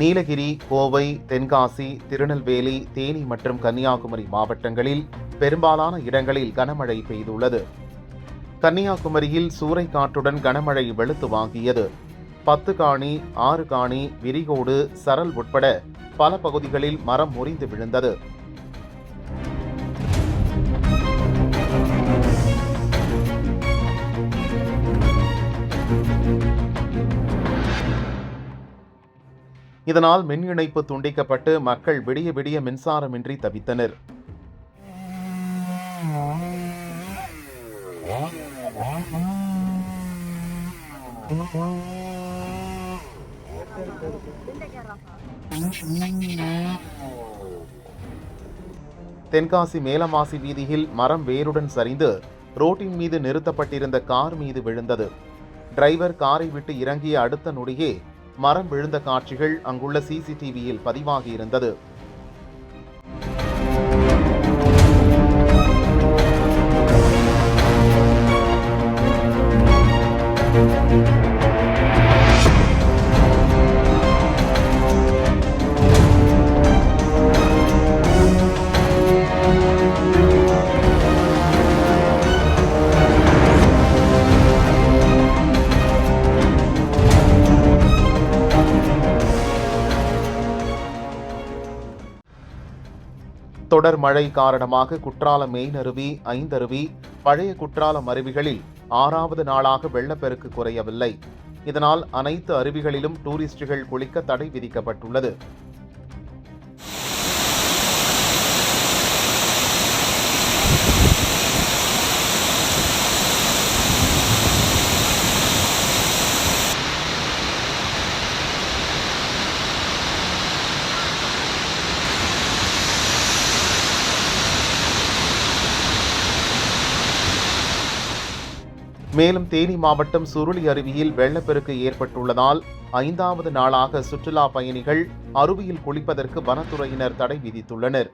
நீலகிரி கோவை தென்காசி திருநெல்வேலி தேனி மற்றும் கன்னியாகுமரி மாவட்டங்களில் பெரும்பாலான இடங்களில் கனமழை பெய்துள்ளது. கன்னியாகுமரியில் சூறைக்காற்றுடன் கனமழை வெளுத்து வாங்கியது. பத்து காணி ஆறு காணி விரிகோடு சரல் உட்பட பல பகுதிகளில் மரம் முறிந்து விழுந்தது. இதனால் மின் இணைப்பு துண்டிக்கப்பட்டு மக்கள் விடிய விடிய மின்சாரமின்றி தவித்தனர். தென்காசி மேலமாசி வீதியில் மரம் வேருடன் சரிந்து ரோட்டின் மீது நிறுத்தப்பட்டிருந்த கார் மீது விழுந்தது. டிரைவர் காரை விட்டு இறங்கிய அடுத்த நொடியே மரம் விழுந்த காட்சிகள் அங்குள்ள சிசிடிவியில் பதிவாகியிருந்தது. தொடர் மழை காரணமாக குற்றாலம் மெயினருவி ஐந்தருவி பழைய குற்றாலம் அருவிகளில் ஆறாவது நாளாக வெள்ளப்பெருக்கு குறையவில்லை. இதனால் அனைத்து அருவிகளிலும் டூரிஸ்டுகள் குளிக்க தடை விதிக்கப்பட்டுள்ளது. மேலும் தேனி மாவட்டம் சுருளி அருவியில் வெள்ளப்பெருக்கு ஏற்பட்டுள்ளதால் ஐந்தாவது நாளாக சுற்றுலா பயணிகள் அருவியில் குளிப்பதற்கு வனத்துறையினர் தடை விதித்துள்ளனர்.